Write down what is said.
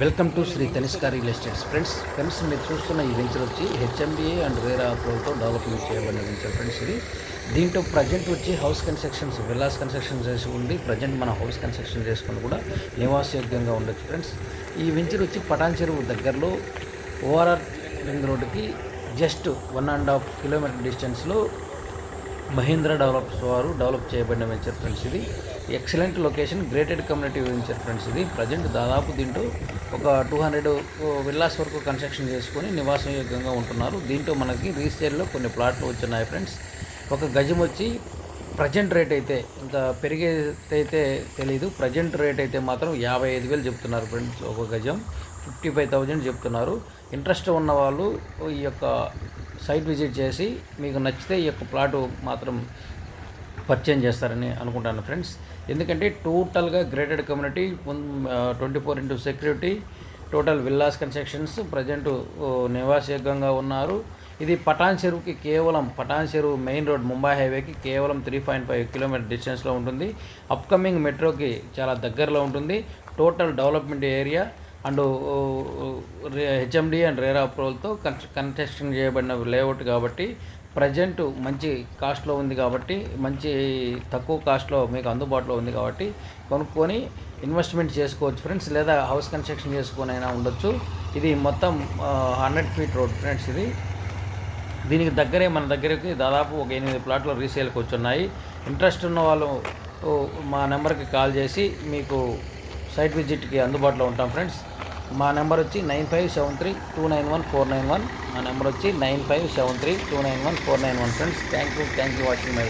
Welcome to Shri Tanishka real estates friends friends మీరు చూస్తున్న ఈ వెంచర్ వచ్చి హెచ్ఎంబీఏ అండ్ వేరే అప్రూవల్తో డెవలప్మెంట్ చేయబడిన వెంచర్ ఫ్రెండ్స్ ఇది. దీంట్లో ప్రజెంట్ వచ్చి హౌస్ కన్స్ట్రక్షన్స్ విల్లాస్ కన్స్ట్రక్షన్ చేసి ఉంది. ప్రజెంట్ మన హౌస్ కన్స్ట్రక్షన్ చేసుకుని కూడా నివాసయోగ్యంగా ఉండొచ్చు ఫ్రెండ్స్ ఈ వెంచర్ వచ్చి పటాన్ చెరువు దగ్గరలో ఓఆర్ఆర్ రింగ్ రోడ్డుకి just one and half kilometre డిస్టెన్స్లో మహీంద్రా డెవలప్స్ వారు డెవలప్ చేయబడిన వెంచర్ ఫ్రెండ్స్ ఇది. Excellent location gated community venture friends ఇది. ప్రజెంట్ దాదాపు దీంట్లో ఒక టూ హండ్రెడ్ విల్లాస్ వరకు కన్స్ట్రక్షన్ చేసుకొని నివాసం యోగ్యంగా ఉంటున్నారు. దీంట్లో మనకి రీసేల్లో కొన్ని ప్లాట్లు వచ్చున్నాయి ఫ్రెండ్స్ ఒక గజం వచ్చి ప్రజెంట్ రేట్ అయితే ఇంకా పెరిగేదైతే తెలియదు ప్రజెంట్ రేట్ అయితే మాత్రం యాభై ఐదు వేలు చెప్తున్నారు ఫ్రెండ్స్ ఒక గజం ఫిఫ్టీ ఫైవ్ థౌజండ్ చెప్తున్నారు. ఇంట్రెస్ట్ ఉన్న వాళ్ళు ఈ యొక్క సైట్ విజిట్ చేసి మీకు నచ్చితే ఈ యొక్క ప్లాటు మాత్రం పర్చేజ్ చేస్తారని అనుకుంటాను ఫ్రెండ్స్. ఎందుకంటే టోటల్గా gated community twenty four into security total villas constructions present నివాసయోగ్యంగా ఉన్నారు. ఇది పటాన్ చెరువుకి కేవలం పటాన్ చెరువు మెయిన్ రోడ్ ముంబై హైవేకి కేవలం త్రీ పాయింట్ ఫైవ్ కిలోమీటర్ డిస్టెన్స్లో ఉంటుంది. అప్కమింగ్ మెట్రోకి చాలా దగ్గరలో ఉంటుంది. Total development area and HMDA and RERA అప్రూవల్తో construction చేయబడిన లేఅవుట్ కాబట్టి ప్రజెంట్ మంచి కాస్ట్లో ఉంది కాబట్టి మంచి తక్కువ కాస్ట్లో మీకు అందుబాటులో ఉంది కాబట్టి కొనుక్కొని ఇన్వెస్ట్మెంట్ చేసుకోవచ్చు ఫ్రెండ్స్ లేదా హౌస్ కన్స్ట్రక్షన్ చేసుకొని అయినా ఉండొచ్చు. ఇది మొత్తం హండ్రెడ్ ఫీట్ రోడ్ ఫ్రెండ్స్ ఇది. దీనికి దగ్గరే మన దగ్గరికి దాదాపు ఒక ఎనిమిది ప్లాట్లు రీసేల్కి వచ్చున్నాయి. ఇంట్రెస్ట్ ఉన్న వాళ్ళు మా నెంబర్కి కాల్ చేసి మీకు సైట్ విజిట్కి అందుబాటులో ఉంటాం ఫ్రెండ్స్. మా నెంబర్ వచ్చి nine five seven three two nine one four nine one. మా నెంబర్ వచ్చి nine five seven three two nine one four nine one friends. Thank you thank you watching my